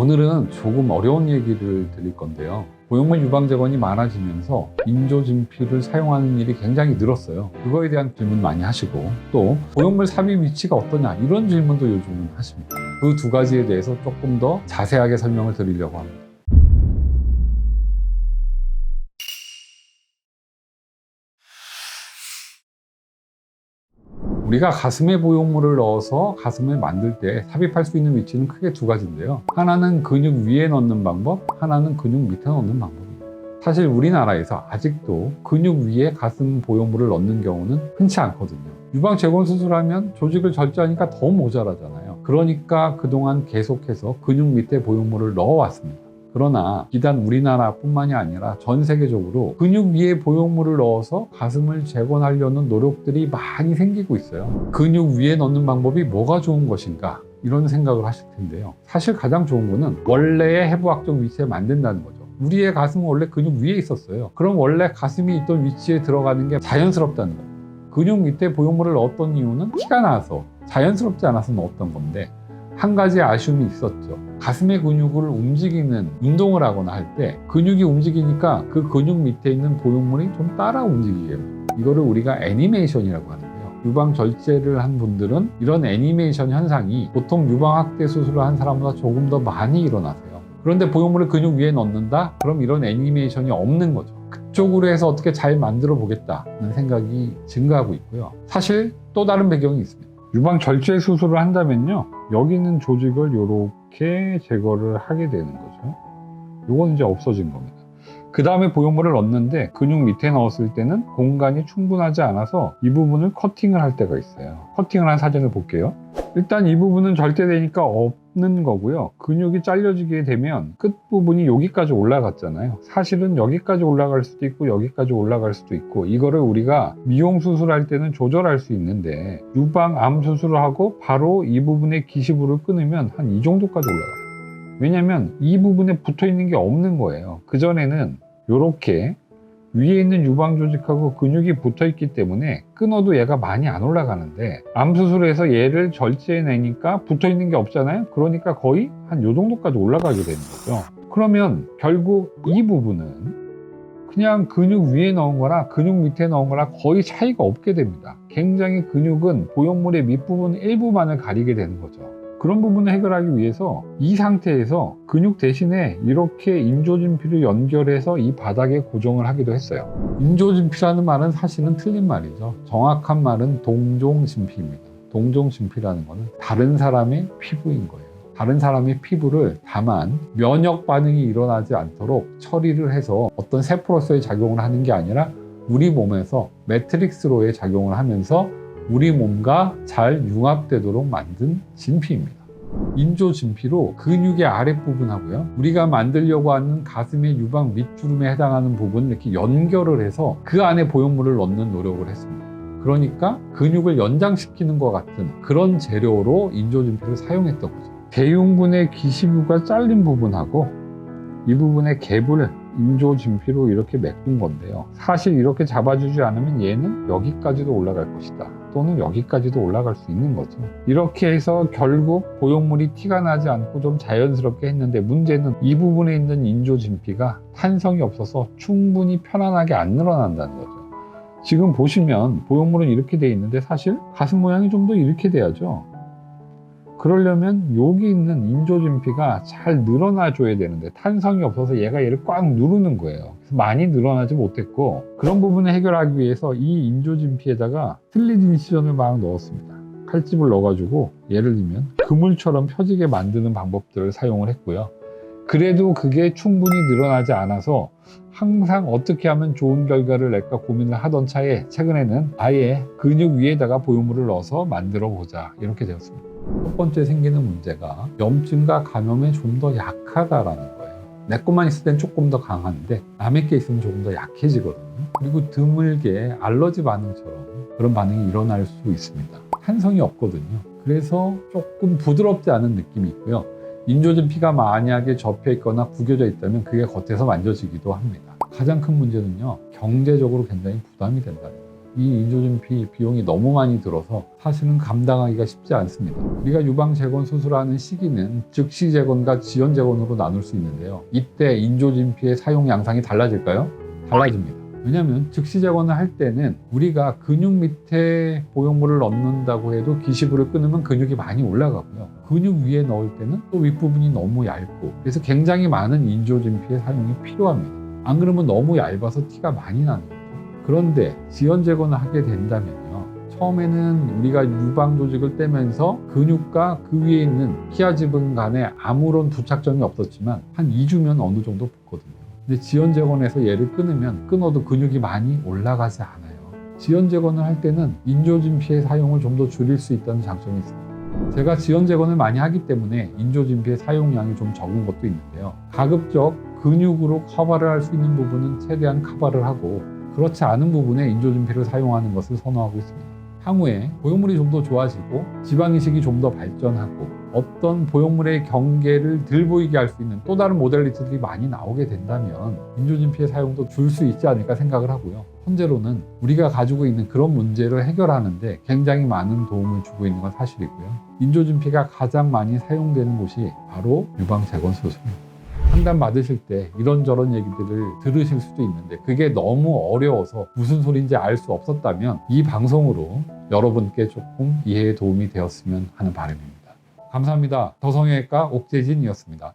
오늘은 조금 어려운 얘기를 드릴 건데요. 보형물 유방제건이 많아지면서 인조진피를 사용하는 일이 굉장히 늘었어요. 그거에 대한 질문 많이 하시고 또 보형물 삽입 위치가 어떠냐 이런 질문도 요즘은 하십니다. 그 두 가지에 대해서 조금 더 자세하게 설명을 드리려고 합니다. 우리가 가슴에 보형물을 넣어서 가슴을 만들 때 삽입할 수 있는 위치는 크게 두 가지인데요. 하나는 근육 위에 넣는 방법, 하나는 근육 밑에 넣는 방법입니다. 사실 우리나라에서 아직도 근육 위에 가슴 보형물을 넣는 경우는 흔치 않거든요. 유방 재건 수술하면 조직을 절제하니까 더 모자라잖아요. 그러니까 그동안 계속해서 근육 밑에 보형물을 넣어왔습니다. 그러나 비단 우리나라뿐만이 아니라 전 세계적으로 근육 위에 보형물을 넣어서 가슴을 재건하려는 노력들이 많이 생기고 있어요. 근육 위에 넣는 방법이 뭐가 좋은 것인가? 이런 생각을 하실 텐데요. 사실 가장 좋은 거는 원래의 해부학적 위치에 만든다는 거죠. 우리의 가슴은 원래 근육 위에 있었어요. 그럼 원래 가슴이 있던 위치에 들어가는 게 자연스럽다는 거예요. 근육 밑에 보형물을 넣었던 이유는 피가 나서 자연스럽지 않아서 넣었던 건데 한 가지 아쉬움이 있었죠. 가슴의 근육을 움직이는 운동을 하거나 할 때 근육이 움직이니까 그 근육 밑에 있는 보형물이 좀 따라 움직이게 해요. 이거를 우리가 애니메이션이라고 하는데요. 유방 절제를 한 분들은 이런 애니메이션 현상이 보통 유방 확대 수술을 한 사람보다 조금 더 많이 일어나세요. 그런데 보형물을 근육 위에 넣는다? 그럼 이런 애니메이션이 없는 거죠. 그쪽으로 해서 어떻게 잘 만들어 보겠다는 생각이 증가하고 있고요. 사실 또 다른 배경이 있습니다. 유방 절제 수술을 한다면요. 여기 있는 조직을 이렇게 제거를 하게 되는 거죠. 요건 이제 없어진 겁니다. 그 다음에 보형물을 넣는데 근육 밑에 넣었을 때는 공간이 충분하지 않아서 이 부분을 커팅을 할 때가 있어요. 커팅을 한 사진을 볼게요. 일단 이 부분은 절대되니까 없는 거고요. 근육이 잘려지게 되면 끝부분이 여기까지 올라갔잖아요. 사실은 여기까지 올라갈 수도 있고 여기까지 올라갈 수도 있고 이거를 우리가 미용 수술할 때는 조절할 수 있는데 유방 암 수술을 하고 바로 이 부분의 기시부를 끊으면 한 이 정도까지 올라가요. 왜냐면 이 부분에 붙어 있는 게 없는 거예요. 그전에는 이렇게 위에 있는 유방 조직하고 근육이 붙어 있기 때문에 끊어도 얘가 많이 안 올라가는데 암 수술에서 얘를 절제해 내니까 붙어 있는 게 없잖아요. 그러니까 거의 한 요 정도까지 올라가게 되는 거죠. 그러면 결국 이 부분은 그냥 근육 위에 넣은 거나 근육 밑에 넣은 거나 거의 차이가 없게 됩니다. 굉장히 근육은 보형물의 밑부분 일부만을 가리게 되는 거죠. 그런 부분을 해결하기 위해서 이 상태에서 근육 대신에 이렇게 인조진피를 연결해서 이 바닥에 고정을 하기도 했어요. 인조진피라는 말은 사실은 틀린 말이죠. 정확한 말은 동종진피입니다. 동종진피라는 것은 다른 사람의 피부인 거예요. 다른 사람의 피부를 다만 면역 반응이 일어나지 않도록 처리를 해서 어떤 세포로서의 작용을 하는 게 아니라 우리 몸에서 매트릭스로의 작용을 하면서 우리 몸과 잘 융합되도록 만든 진피입니다. 인조 진피로 근육의 아랫부분하고요. 우리가 만들려고 하는 가슴의 유방 밑주름에 해당하는 부분을 이렇게 연결을 해서 그 안에 보형물을 넣는 노력을 했습니다. 그러니까 근육을 연장시키는 것 같은 그런 재료로 인조 진피를 사용했던 거죠. 대흉근의 기시부가 잘린 부분하고 이 부분의 갭을 인조 진피로 이렇게 메꾼 건데요. 사실 이렇게 잡아주지 않으면 얘는 여기까지도 올라갈 것이다. 또는 여기까지도 올라갈 수 있는 거죠. 이렇게 해서 결국 보형물이 티가 나지 않고 좀 자연스럽게 했는데 문제는 이 부분에 있는 인조 진피가 탄성이 없어서 충분히 편안하게 안 늘어난다는 거죠. 지금 보시면 보형물은 이렇게 돼 있는데 사실 가슴 모양이 좀 더 이렇게 돼야죠. 그러려면 여기 있는 인조진피가 잘 늘어나 줘야 되는데 탄성이 없어서 얘가 얘를 꽉 누르는 거예요. 그래서 많이 늘어나지 못했고 그런 부분을 해결하기 위해서 이 인조진피에다가 슬리드 인시전을 막 넣었습니다. 칼집을 넣어가지고 예를 들면 그물처럼 펴지게 만드는 방법들을 사용을 했고요. 그래도 그게 충분히 늘어나지 않아서 항상 어떻게 하면 좋은 결과를 낼까 고민을 하던 차에 최근에는 아예 근육 위에다가 보형물을 넣어서 만들어 보자 이렇게 되었습니다. 첫 번째 생기는 문제가 염증과 감염에 좀 더 약하다라는 거예요. 내 것만 있을 땐 조금 더 강한데 남의 게 있으면 조금 더 약해지거든요. 그리고 드물게 알러지 반응처럼 그런 반응이 일어날 수 있습니다. 탄성이 없거든요. 그래서 조금 부드럽지 않은 느낌이 있고요. 인조진 피가 만약에 접혀 있거나 구겨져 있다면 그게 겉에서 만져지기도 합니다. 가장 큰 문제는요, 경제적으로 굉장히 부담이 된다는 거예요. 이 인조준피 비용이 너무 많이 들어서 사실은 감당하기가 쉽지 않습니다. 우리가 유방 재건 수술하는 시기는 즉시 재건과 지연 재건으로 나눌 수 있는데요. 이때 인조준피의 사용 양상이 달라질까요? 달라집니다. 왜냐하면 즉시 재건을 할 때는 우리가 근육 밑에 보형물을 넣는다고 해도 기시부를 끊으면 근육이 많이 올라가고요. 근육 위에 넣을 때는 또 윗부분이 너무 얇고 그래서 굉장히 많은 인조진피의 사용이 필요합니다. 안 그러면 너무 얇아서 티가 많이 나는. 그런데 지연 재건을 하게 된다면요. 처음에는 우리가 유방 조직을 떼면서 근육과 그 위에 있는 피하 지분 간에 아무런 부착점이 없었지만 한 2주면 어느 정도 붙거든요. 근데 지연 재건에서 얘를 끊으면 끊어도 근육이 많이 올라가지 않아요. 지연 재건을 할 때는 인조진피의 사용을 좀 더 줄일 수 있다는 장점이 있습니다. 제가 지연 재건을 많이 하기 때문에 인조진피의 사용량이 좀 적은 것도 있는데요. 가급적 근육으로 커버를 할 수 있는 부분은 최대한 커버를 하고 그렇지 않은 부분에 인조진피를 사용하는 것을 선호하고 있습니다. 향후에 보형물이 좀 더 좋아지고 지방이식이 좀 더 발전하고 어떤 보형물의 경계를 들 보이게 할 수 있는 또 다른 모델리티들이 많이 나오게 된다면 인조진피의 사용도 줄 수 있지 않을까 생각을 하고요. 현재로는 우리가 가지고 있는 그런 문제를 해결하는데 굉장히 많은 도움을 주고 있는 건 사실이고요. 인조진피가 가장 많이 사용되는 곳이 바로 유방 재건 수술입니다. 상담 받으실 때 이런저런 얘기들을 들으실 수도 있는데 그게 너무 어려워서 무슨 소리인지 알 수 없었다면 이 방송으로 여러분께 조금 이해에 도움이 되었으면 하는 바람입니다. 감사합니다. 더성형외과 옥재진이었습니다.